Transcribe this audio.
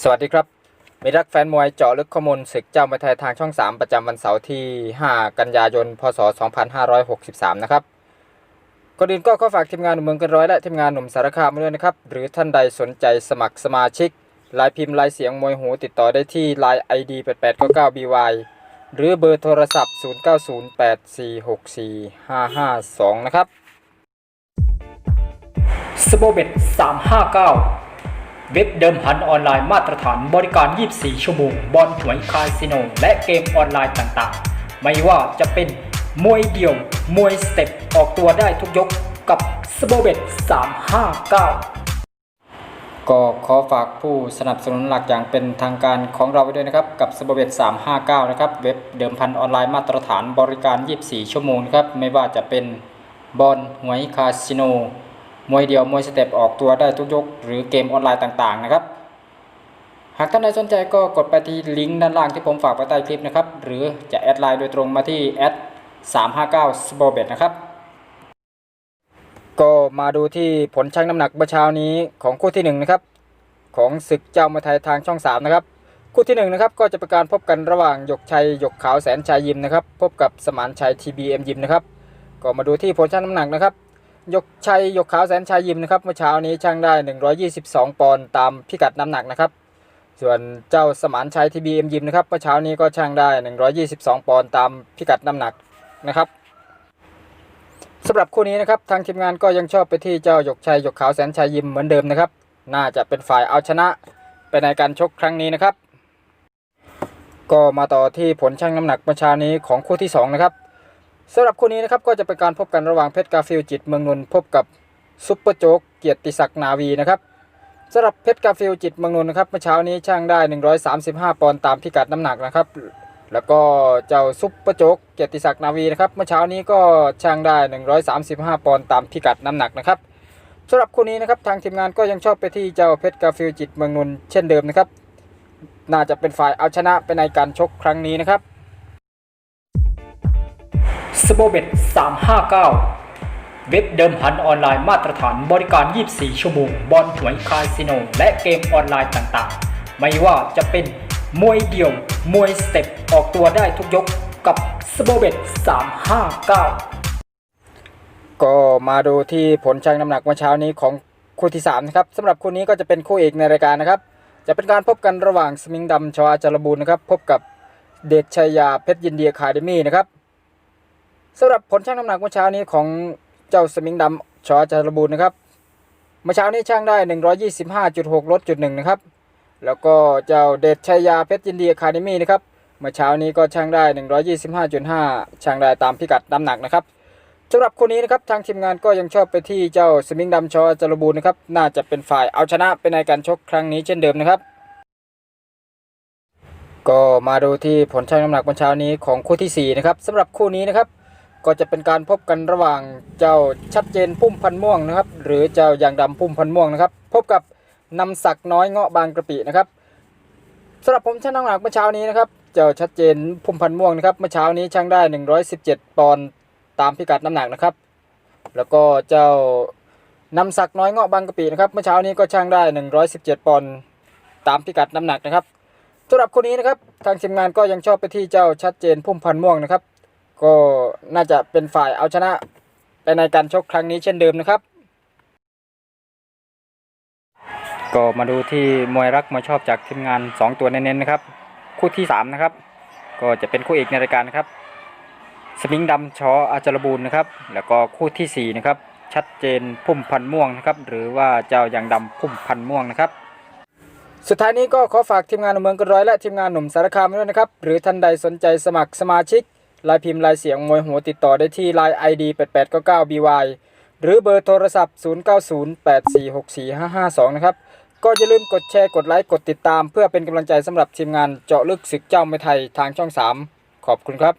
สวัสดีครับมีรักแฟนมวยเจาะลึกข้อมูลศึกเจ้ามวยไทยทางช่อง 3 ประจำวันเสาร์ที่ 5 กันยายน พศ 2563 นะครับก่อนอื่นก็ขอฝากทีมงานหนุ่มเมืองกันร้อยและทีมงานหนุ่มสารคามด้วยนะครับ หรือท่านใดสนใจสมัครสมาชิกลายพิมพ์ลายเสียงมวยหูติดต่อได้ที่ Line ID 8899BY หรือเบอร์โทรศัพท์ 0908464552 นะครับสโบเบ็ด359 เว็บเดิมพันออนไลน์มาตรฐานบริการ 24 ชั่วโมง บอลหวยคาสิโน และเกมออนไลน์ต่างๆ ไม่ว่าจะเป็นมวยเดี่ยว มวยสเต็ป ออกตัวได้ทุกยกกับสโบเบ็ด359 ก็ขอฝากผู้สนับสนุนหลักอย่างเป็นทางการของเราไว้ด้วยนะครับ กับสโบเวต359 นะครับ เว็บเดิมพันออนไลน์มาตรฐานบริการ 24 ชั่วโมงครับ ไม่ว่าจะเป็นบอลหวยคาสิโน มวยเดียวมวยสเต็ปออกตัวได้ทุกยก หรือเกมออนไลน์ต่างๆนะครับ หากท่านใดสนใจก็กดไปที่ลิงก์ด้านล่างที่ผมฝากไว้ใต้คลิปนะครับ หรือจะแอดไลน์โดยตรงมาที่แอด359 s b o b e t นะครับก็มาดูที่ผลชั่งน้ำหนักเมื่อเช้านี้ของคู่ที่หนึ่งนะครับของศึกเจ้ามาไทยทางช่อง 3 นะครับ คู่ที่1นะครับก็จะเป็นการพบกันระหว่างหยกชัยหยกขาวแสนชัยยิมนะครับ พบกับสมานชัย TBM ยิมนะครับ ก็มาดูที่ผลชั่งน้ำหนักนะครับ ยกชัยยกขาวแสนชัยยิมนะครับเมื่อเช้านี้ช่างได้ 122 ปอนด์ตามพิกัดน้ำหนักนะครับ ส่วนเจ้าสมานชัย TBM ยิมนะครับเมื่อเช้านี้ก็ช่างได้ 122 ปอนด์ตามพิกัดน้ำหนักนะครับสำหรับคู่นี้นะครับทางทีมงานก็ยังชอบไปที่เจ้าหยกชัยหยกขาวแสนชัยยิมเหมือนเดิมนะครับ น่าจะเป็นฝ่ายเอาชนะไปในการชกครั้งนี้นะครับ ก็มาต่อที่ผลชั่งน้ำหนักเมื่อเช้านี้ของคู่ที่2นะครับ สำหรับคู่นี้นะครับก็จะเป็นการพบกันระหว่างเพชรกาฟิลจิตเมืองนนท์พบกับซุปเปอร์โจ๊กเกียรติศักดิ์นาวีนะครับสำหรับเพชรกาฟิลจิตเมืองนนท์นะครับเมื่อเช้านี้ช่างได้ 135 ปอนด์ตามพิกัดน้ำหนักนะครับแล้วก็เจ้าซุปเปอร์โจ๊กเกียรติศักดิ์นาวีนะครับเมื่อเช้านี้ก็ช่างได้ 135 ปอนด์ตามพิกัดน้ำหนักนะครับสำหรับคู่นี้นะครับทางทีมงานก็ยังชอบไปที่เจ้าเพชรกาฟิลจิตเมืองนนท์เช่นเดิมนะครับน่าจะเป็นฝ่ายเอาชนะไปในการชกครั้งนี้นะครับ สโบเบ็ด359 เว็บเดิมพันออนไลน์มาตรฐานบริการ 24 ชั่วโมง บอลหวยคาสิโน และเกมออนไลน์ต่างๆ ไม่ว่าจะเป็นมวยเดี่ยว มวยสเต็ป ออกตัวได้ทุกยกกับสโบเบ็ด359 ก็มาดูที่ผลชั่งน้ำหนักเมื่อเช้านี้ของคู่ที่ 3 นะครับสำหรับคู่นี้ก็จะเป็นคู่เอกในรายการนะครับ จะเป็นการพบกันระหว่างสมิงดำชออาจารบูรณ์นะครับ พบกับเดชชัยาเพชรยินเดียคาเดมี่นะครับ สำหรับผลชั่งน้ำหนักเมื่อเช้านี้ของเจ้าสมิงดำชอจารบูรณ์นะครับเมื่อเช้านี้ช่างได้ 125.6ลดจุดหนึ่งนะครับ แล้วก็เจ้าเดชชัยยาเพชรยินดีคาเดมี่นะครับเมื่อเช้านี้ก็ช่างได้ 125.5ช่างได้ตามพิกัดน้ำหนักนะครับสำหรับคู่นี้นะครับทางทีมงานก็ยังชอบไปที่เจ้าสมิงดำชอจารบูรนะครับน่าจะเป็นฝ่ายเอาชนะไปในการชกครั้งนี้เช่นเดิมนะครับ ก็มาดูที่ผลชั่งน้ำหนักวันเช้านี้ของคู่ที่4นะครับสำหรับคู่นี้นะครับ ก็จะเป็นการพบกันระหว่างเจ้าชัดเจนพุ่มพันม่วงนะครับ หรือเจ้ายางดำพุ่มพันม่วงนะครับ พบกับนำศักน้อยเงาะบางกระปินะครับสำหรับผมชั่งน้ำหนักเมื่อเช้านี้นะครับ เจ้าชัดเจนพุ่มพันม่วงนะครับเมื่อเช้านี้ช่างได้ 117 ปอนด์ตามพิกัดน้ำหนักนะครับ แล้วก็เจ้านำศักน้อยเงาะบางกะปินะครับเมื่อเช้านี้ก็ช่างได้ 117 ปอนด์ตามพิกัดน้ำหนักนะครับสำหรับคนนี้นะครับทางทีมงานก็ยังชอบไปที่เจ้าชัดเจนพุ่มพันม่วงนะครับ ก็น่าจะเป็นฝ่ายเอาชนะไปในการชกครั้งนี้เช่นเดิมนะครับ ก็มาดูที่มวยรักมวยชอบจากทีมงาน 2 ตัวเน้นๆนะครับ คู่ที่ 3 นะครับ ก็จะเป็นคู่เอกในรายการนะครับ สมิงดำชออาจารบูรณ์นะครับ แล้วก็คู่ทีสี่ 4 นะครับ ชัดเจนพุ่มพันม่วงนะครับ หรือว่าเจ้ายางดำพุ่มพันม่วงนะครับสุดท้ายนี้ก็ขอฝากทีมงานหนุ่มเมืองกันร้อยและทีมงานหนุ่มสารคามด้วยนะครับ หรือท่านใดสนใจสมัครสมาชิก ลายพิมพ์ลายเสียงมวยหัวติดต่อได้ที่ Line ID 8899 BY หรือเบอร์โทรศัพท์ 0908464552 นะครับ ก็อย่าลืมกดแชร์กดไลค์กดติดตาม เพื่อเป็นกำลังใจสำหรับทีมงานเจาะลึกศึกเจ้าไม่ไทยทางช่อง 3 ขอบคุณครับ